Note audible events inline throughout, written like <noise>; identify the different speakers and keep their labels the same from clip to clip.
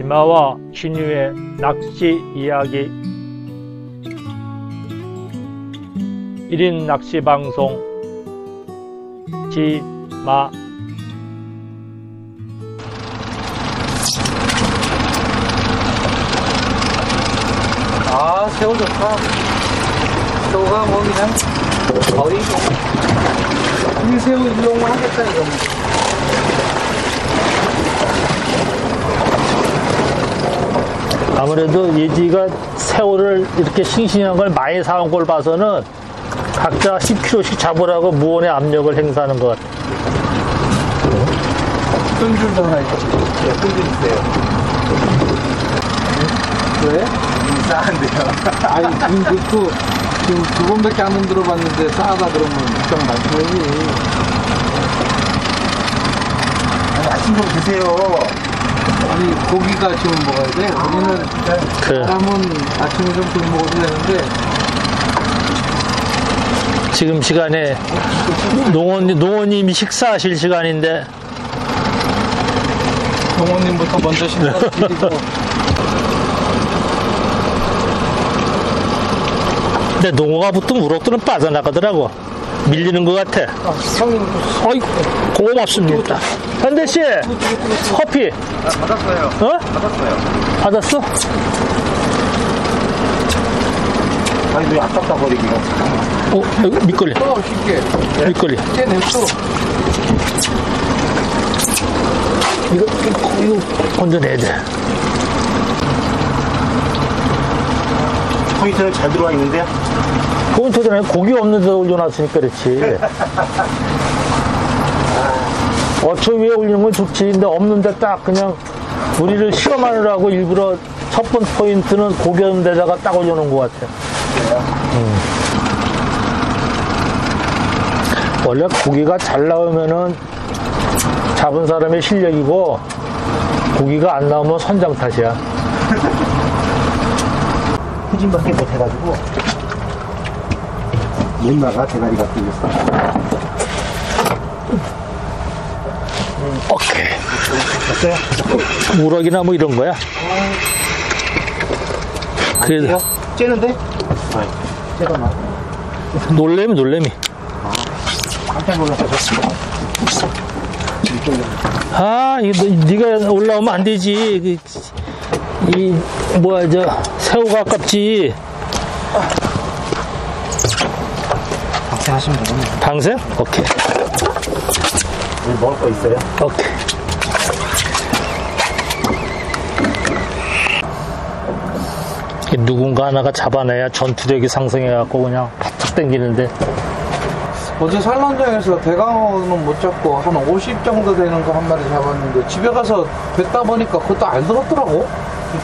Speaker 1: 지마와 신유의 낚시 이야기 1인 낚시 방송 지마
Speaker 2: 아, 새우 좋다. 새우가 뭐 그냥 거의 뭐. 이 새우 일용만 하겠다, 이거.
Speaker 1: 아무래도 예지가 새우를 이렇게 싱싱한 걸 많이 사온 걸 봐서는 각자 10kg씩 잡으라고 무언의 압력을 행사하는 것 같아.
Speaker 2: 끈줄도 하나 있지. 네, 끈줄 있어요. 왜? 싸한데요. <laughs> 아니, 지금 그거 지금 두 번밖에 안 흔들어봤는데 싸하다 그러면 걱정.
Speaker 3: 아니, 아침 좀 드세요.
Speaker 2: 아니, 고기가 지금 먹어야 돼. 우리는
Speaker 1: 그래.
Speaker 2: 사람은 아침에 좀덜 먹어도 되는데
Speaker 1: 지금 시간에 농원, 농원님이 식사하실 시간인데
Speaker 2: 동원님부터 먼저 신사드리고 <laughs>
Speaker 1: 근데 농어가 붙으면 우럭들은 빠져나가더라고. 밀리는 것 같아.
Speaker 2: 아, 형님
Speaker 1: 어이 고맙습니다. 현대 씨 커피
Speaker 3: 받았어요.
Speaker 1: 어?
Speaker 3: 받았어요.
Speaker 1: 받았어?
Speaker 3: 아니, 왜 아깝다 버리기가.
Speaker 1: 어 여기 밑걸리
Speaker 2: 또 쉽게
Speaker 1: 밑걸리.
Speaker 2: 깨냈어.
Speaker 1: 이거 이거, 이거 건져내야 돼.
Speaker 3: 포인트는 잘 들어와 있는데요?
Speaker 1: 포인트전에 고기 없는 데 올려놨으니까 그렇지. 어초 위에 올리는 건 좋지. 근데 없는데 딱 그냥 우리를 시험하느라고 일부러 첫 번 포인트는 고기 없는 데다가 딱 올려놓은 것 같아. 음. 원래 고기가 잘 나오면은 잡은 사람의 실력이고 고기가 안 나오면 선장 탓이야. <laughs>
Speaker 3: 후진밖에 못 해가지고. 못 나가, 대가리가 뚫렸어.
Speaker 1: 오케이.
Speaker 3: 됐어요?
Speaker 1: 우럭이나 뭐 이런 거야. 그래도
Speaker 3: 째는데? 아니, 째가 나.
Speaker 1: 놀래미 놀래미.
Speaker 3: 깜짝 놀랐어.
Speaker 1: 아, 이거 너- 네가 올라오면 안 되지. 그, 이 뭐야 저 새우가 아깝지.
Speaker 3: 박세 하시면 되겠네.
Speaker 1: 방생? 오케이.
Speaker 3: 우리 먹을 거 있어요?
Speaker 1: 오케이. 이 누군가 하나가 잡아내야 전투력이 상승해갖고 그냥 바짝 당기는데
Speaker 2: 어제 산란장에서 대강어는 못 잡고 한 50 정도 되는 거 한 마리 잡았는데 집에 가서 뱉다 보니까 그것도 알더라고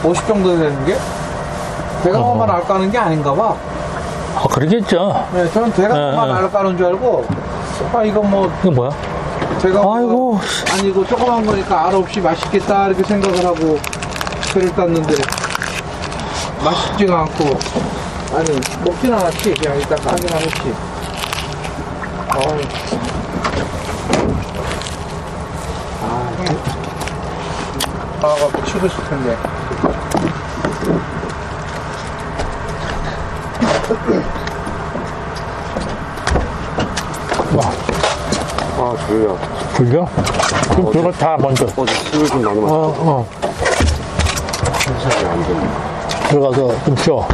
Speaker 2: 50 정도 되는 게 대강어만
Speaker 1: 어허.
Speaker 2: 알까는 게 아닌가 봐
Speaker 1: 아 그러겠죠.
Speaker 2: 네, 저는 대강어만
Speaker 1: 예, 예.
Speaker 2: 알까는 줄 알고 아 이거 뭐
Speaker 1: 이거 뭐야?
Speaker 2: 대강어
Speaker 1: 아이고.
Speaker 2: 아니고 조그만 거니까 알 없이 맛있겠다 이렇게 생각을 하고 회를 땄는데 맛있지가 않고 아니 먹진 않았지 그냥 일단 확인하겠지 어이. 아, 아가 치고 있을 텐데.
Speaker 3: 아, 졸려.
Speaker 1: 불려? 그럼 그거 다 먼저.
Speaker 3: 어제 술을 좀 나눠
Speaker 1: 어, 어.
Speaker 3: 마시면 안 되네.
Speaker 1: 들어가서 좀 쉬어.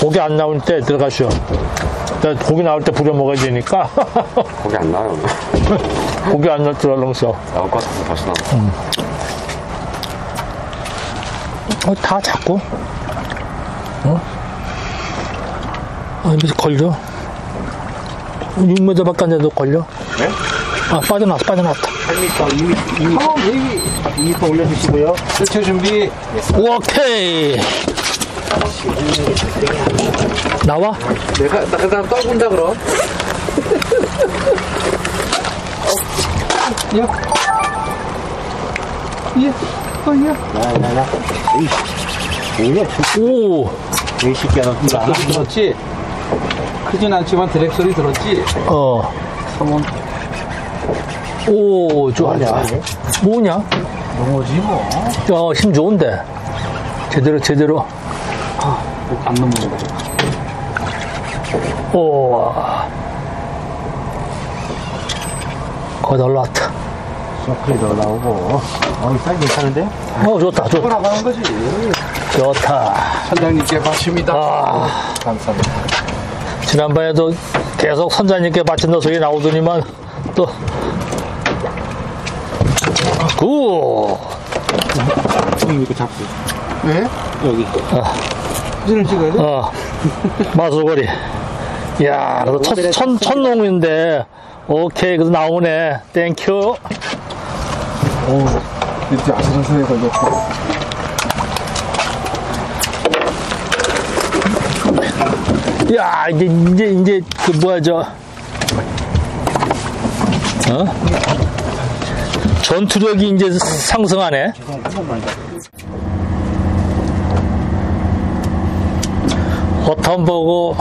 Speaker 1: 고기 안 나올 때 들어가 쉬어. 나 고기 나올 때 부려 먹어야 되니까.
Speaker 3: 거기 안 나와요.
Speaker 1: 고기 안 나올 때 얼른 쉬어.
Speaker 3: 나올 것 같아서 다시 나와.
Speaker 1: 어, 다 잡고. 어? 아, 이제 걸려. 6m밖에 안 돼도 걸려.
Speaker 3: 네?
Speaker 1: 아, 빠져나왔어, 빠져나왔다.
Speaker 3: 8m, 2m, 2m,
Speaker 2: 한번 베이비
Speaker 3: 2m 올려주시고요.
Speaker 2: 대체 준비.
Speaker 1: 오케이. 나와?
Speaker 2: 내가, 내가 떠본다 그럼. 어. 야. 예. 어, 야.
Speaker 3: 야야야.
Speaker 1: 오,
Speaker 3: 이 새끼야, 너
Speaker 2: 소리 들었지? 크진 않지만 드랙 소리 들었지?
Speaker 1: 어.
Speaker 2: 한번
Speaker 1: 오, 좋아냐. 뭐냐?
Speaker 2: 농어지 뭐.
Speaker 1: 야, 힘 좋은데. 제대로, 제대로.
Speaker 3: 안 넘어져.
Speaker 1: 오. 거의 다 올라왔다.
Speaker 3: 서클도 나오고. 어, 사이즈 괜찮은데?
Speaker 1: 어, 좋다, 좋다.
Speaker 2: 돌아가는 거지.
Speaker 1: 좋다.
Speaker 2: 선장님께 바칩니다.
Speaker 1: 아.
Speaker 2: 감사합니다.
Speaker 1: 지난번에도 계속 선자님께 바친다 소리 나오더니만 또 굿!
Speaker 3: 형님 이거 잡고.
Speaker 2: 네?
Speaker 3: 여기.
Speaker 2: 사진을 찍어야 돼?
Speaker 1: 어, 마수거리. 이야, 그래도 첫, 첫, 첫 농인데, 오케이, 그래도 나오네. 땡큐.
Speaker 2: 오, 이렇게 아슬아슬해 걸렸고.
Speaker 1: 야, 이제, 이제, 이제, 그, 뭐야, 저, 어? 전투력이 이제 상승하네. 어텀 보고,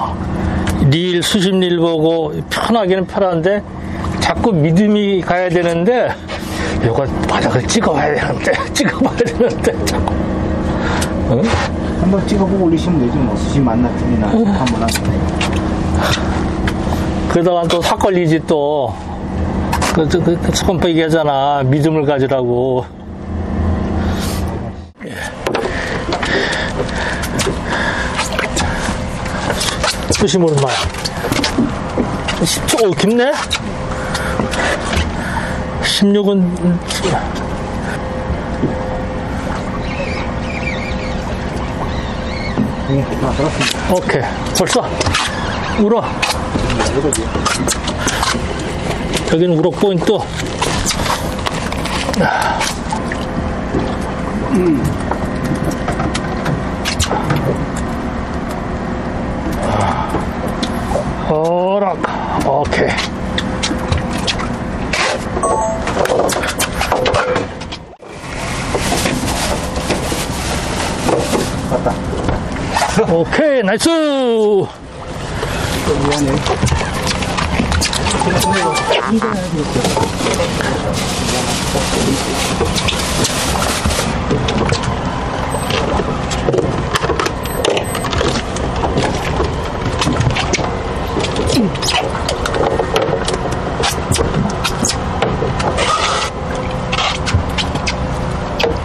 Speaker 1: 릴, 수십릴 보고, 편하기는 편한데, 자꾸 믿음이 가야 되는데, 이거 바닥을 찍어봐야 되는데, <laughs> 찍어봐야 되는데, 자꾸.
Speaker 3: 한번 찍어보고 올리시면 되지 뭐. 수시 만나 틀리나 한번 하시면.
Speaker 1: 그러다가 또삭 걸리지 또. 그, 그, 그, 처음부터 얘기하잖아. 믿음을 가지라고. 수심으로 말. 10초, 오, 깊네? 16은,
Speaker 3: 아, 들었습니다.
Speaker 1: 오케이. 벌써? 울어. 여기는 우럭 포인트. 어 나이스!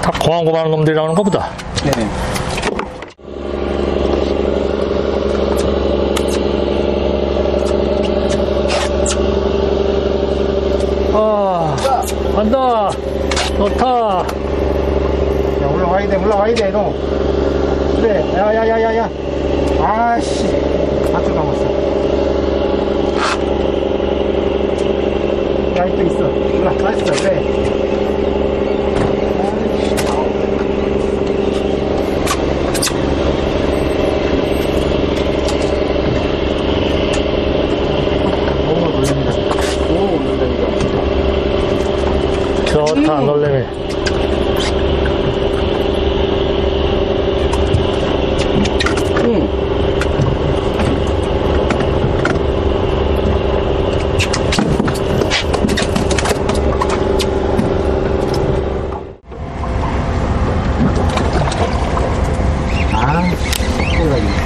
Speaker 1: 다 고만고만한 놈들이라는 것보다.
Speaker 3: 네.
Speaker 1: 아, 간다. 좋다.
Speaker 3: 야, 올라와야 돼, 올라와야 돼, 너. 그래, 야, 야, 야, 야, 야. 아씨, 밧줄 감았어. 야, 이또 있어. 올라, 나이스, 그래. 오, 놀랍니다. 오, 놀랍니다.
Speaker 1: 좋다, 놀래미.
Speaker 3: 아, 놀랍니다.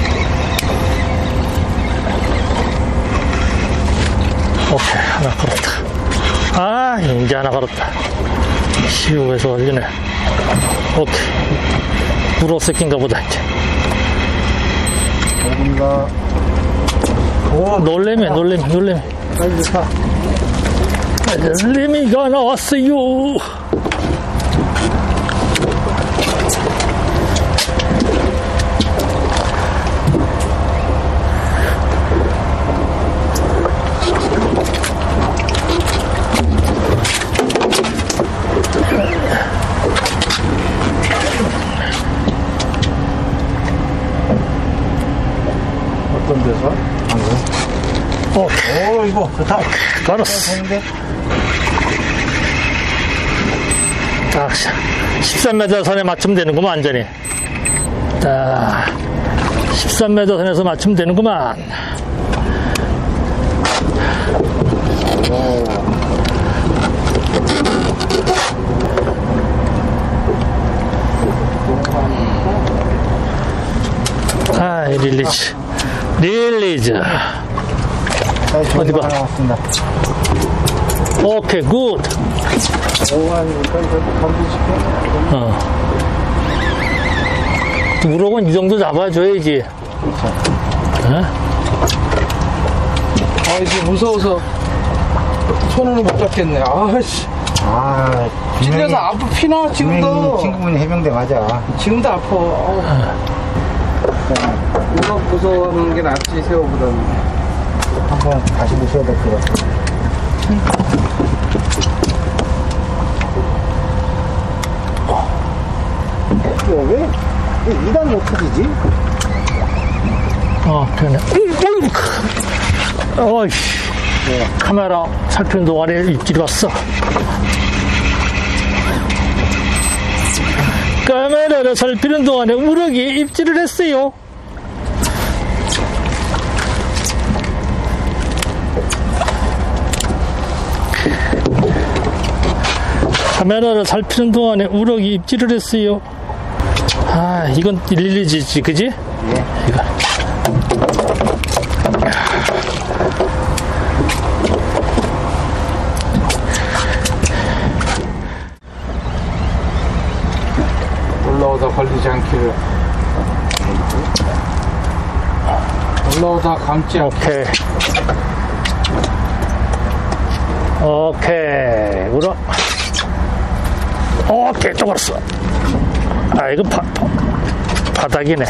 Speaker 1: 오케이, 하나 걸었다. 아, 이제 하나 걸었다. 시우에서 걸리네. 물어 새낀가 보다, 이제.
Speaker 3: 오분가
Speaker 1: 오, 놀래미, 놀래미, 놀래미.
Speaker 3: 사이즈 좋다.
Speaker 1: 놀래미가 나왔어요.
Speaker 3: 어,
Speaker 1: 오,
Speaker 3: 이거 좋다.
Speaker 1: 알았어. 딱, 13m 선에 맞추면 되는구만, 완전히. 딱, 13m 선에서 맞추면 되는구만. 아, 릴리즈. 릴리즈. 어디 봐.
Speaker 3: 왔습니다.
Speaker 1: 오케이, 굿. 어. 우럭은 이 정도 잡아줘야지. 어?
Speaker 2: 아, 이제 무서워서 손으로 못 잡겠네. 아씨.
Speaker 3: 아,
Speaker 2: 찔려서 아파, 피나, 지금도.
Speaker 3: 친구분이 해병대 맞아.
Speaker 2: 지금도 아파. 아우. 우럭 무서워하는 게 낫지, 새우보다는.
Speaker 3: 한번 다시 보셔야 될 것 같아요. 이거 왜, 왜 2단 못 터지지?
Speaker 1: 어, 그러네. 어이씨. 카메라 살피는 동안에 입질이 왔어. 카메라를 살피는 동안에 우럭이 입질을 했어요. 카메라를 살피는 동안에 우럭이 입질을 했어요. 아, 이건 릴리지지, 그지? 이거.
Speaker 2: 올라오다 걸리지 않기를. 올라오다 감지 않고.
Speaker 1: 오케이. 오케이. 울 어. 쪼그렸어. 아, 이거 바, 바, 바닥이네.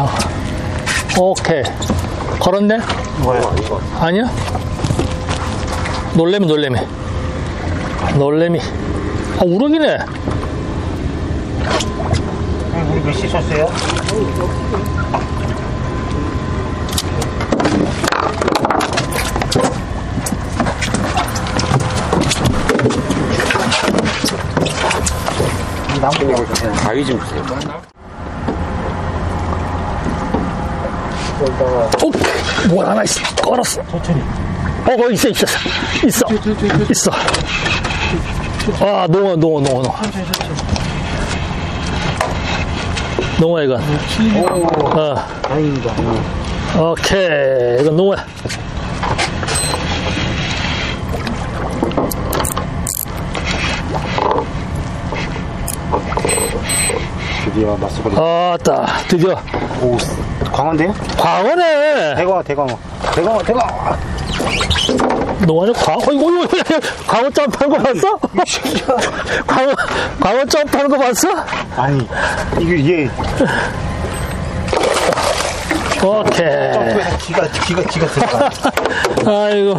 Speaker 1: 야, 오케이. 걸었네?
Speaker 3: 뭐야?
Speaker 1: 아니야? 놀래미, 놀래미. 놀래미. 아, 우럭이네.
Speaker 3: 우리 몇시 쳤어요? 나무
Speaker 2: 가위 좀 주세요.
Speaker 1: 오케이. 뭐 하나 있어. 걸었어.
Speaker 3: 천천히.
Speaker 1: 어, 어, 있어, 있어. 있어. 있어. 아, 농어, 농어, 농어, 농어. 농어, 이건. 어,
Speaker 3: 다행입니다.
Speaker 1: 오케이. 이건 농어야.
Speaker 3: 드디어 맞서버리.
Speaker 1: 아따, 드디어.
Speaker 3: 오, 광어인데요?
Speaker 1: 광어네.
Speaker 3: 대광어, 대광어. 대광어, 대광어.
Speaker 1: 농어는 광어, 어이구, 어이구, 어이구, 광어 점프하는 거 봤어? 광어, 광어 점프하는 거 봤어?
Speaker 3: 아니, 이게 얘
Speaker 1: 오케이.
Speaker 3: 점프해서 기가, 기가, 기가 들어가. <laughs>
Speaker 1: 아이고.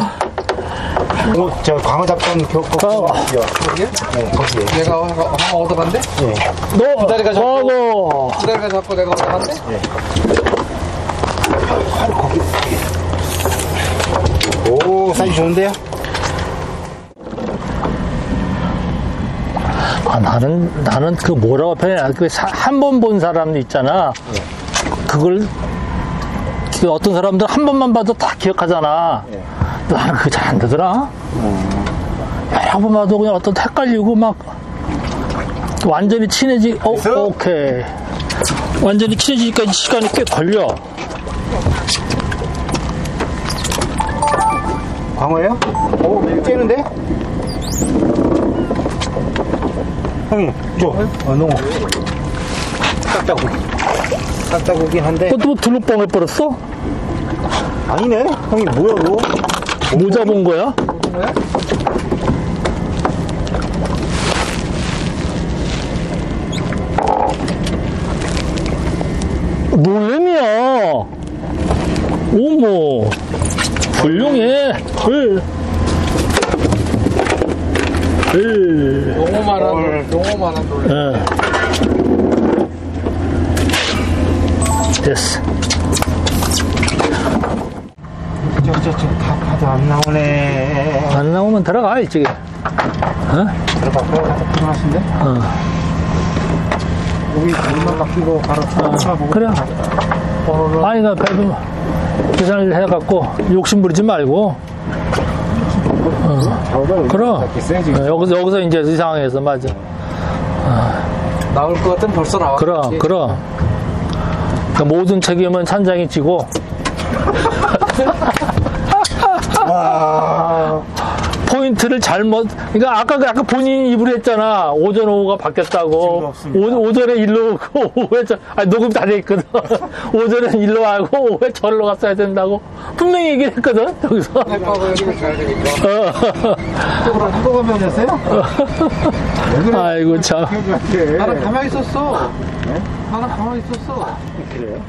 Speaker 3: 어, 저 광어 잡던 교, 거,
Speaker 1: 광어.
Speaker 2: 거기에?
Speaker 3: 네, 거기에.
Speaker 2: 내가 한번 얻어간대?
Speaker 3: 네.
Speaker 1: 너,
Speaker 2: 기다리가 잡고.
Speaker 1: 광어.
Speaker 2: 기다리가 잡고 내가 얻어간대?
Speaker 3: 바 오, 사이즈 좋은데요?
Speaker 1: 아, 나는, 나는 그 뭐라고 표현해. 그한 번 본 사람 있잖아. 그걸, 그 어떤 사람들 한 번만 봐도 다 기억하잖아.
Speaker 3: 예.
Speaker 1: 나는 그거 잘 안 되더라. 여러 번 봐도 그냥 어떤 헷갈리고 막, 완전히 친해지, 어? 오케이. 완전히 친해지니까 시간이 꽤 걸려.
Speaker 3: 광어예요? 오, 째는데? 형님, 줘. 어, 농어. 깍다고기. 깍다고긴 한데.
Speaker 1: 그것도 뭐 둘러뻥 해버렸어?
Speaker 3: 아니네? 형님, 뭐야, 그거?
Speaker 1: 뭐 잡은 거야? 놀래미야. 어머. 훌륭해. 헐. 헐.
Speaker 2: 농어만한, 농어만 한 놀래.
Speaker 1: 예. 됐어.
Speaker 3: 저, 저, 다 봐도 안 나오네.
Speaker 1: 안 나오면 들어가, 이쪽에. 어?
Speaker 3: 들어가, 들어가, 들어가신데?
Speaker 1: 어.
Speaker 3: 여기 물만 막히고 바로 쳐다보고.
Speaker 1: 그래. 아니, 나 밸브 계산을 해갖고 욕심 부리지 말고.
Speaker 3: 저도
Speaker 1: 그럼. 어, 여기서, 여기서 이제 이 상황에서, 맞아.
Speaker 2: 나올 것 같으면 벌써 나왔지.
Speaker 1: 그럼, 그럼. 그러니까 모든 책임은 찬장이 지고,
Speaker 3: 와. <laughs>
Speaker 1: 포인트를 잘못, 그러니까 아까, 그 아까 본인이 입으로 했잖아. 오전 오후가 바뀌었다고. 오, 오전에 일로 오고, <laughs> 오후에 저, 아니, 녹음 다 돼 있거든. <laughs> 오전엔 일로 와고, 오후에 절로 갔어야 된다고. 분명히 얘기를 했거든, 여기서. 어. <laughs>
Speaker 3: 이쪽으로 이거 가면 그래?
Speaker 1: 아이고, 참.
Speaker 2: 나는 가만히 있었어. 나는 가만히 있었어.
Speaker 3: 그래요?